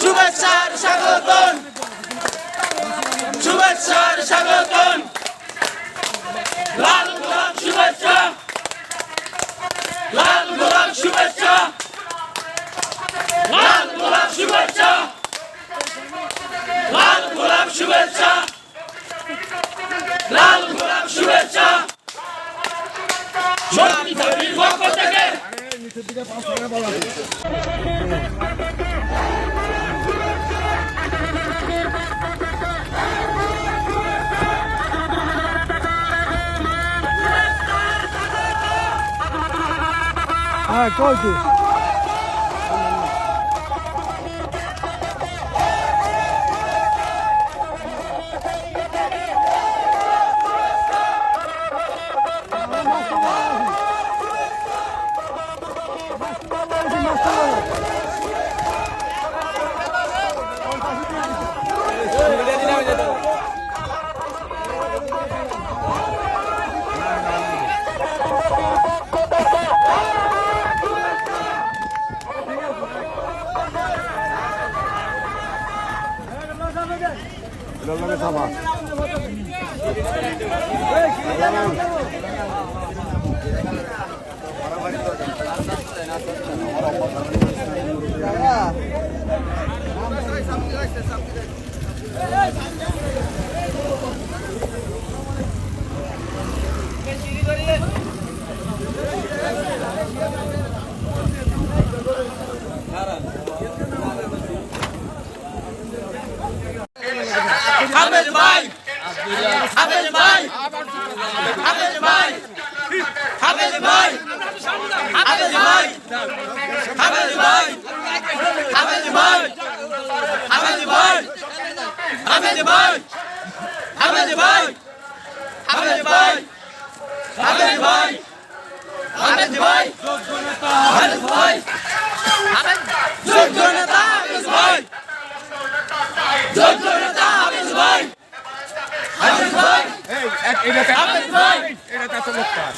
শুভেচ্ছার স্বাগতম। শুভেচ্ছার স্বাগতম। লাল গোলাপ শুভেচ্ছা। লাল গোলাপ শুভেচ্ছা। লাল গোলাপ শুভেচ্ছা। লাল গোলাপ শুভেচ্ছা। লাল গোলাপ শুভেচ্ছা। bir de baltaya সামনে রাখছে সামনে রাখছে হাফেজ ভাই হাফেজ ভাই হাফেজ ভাই হাফেজ ভাই হাফেজ ভাই হাফেজ ভাই হাফেজ ভাই হাফেজ ভাই হাফেজ ভাই এটা চমৎকার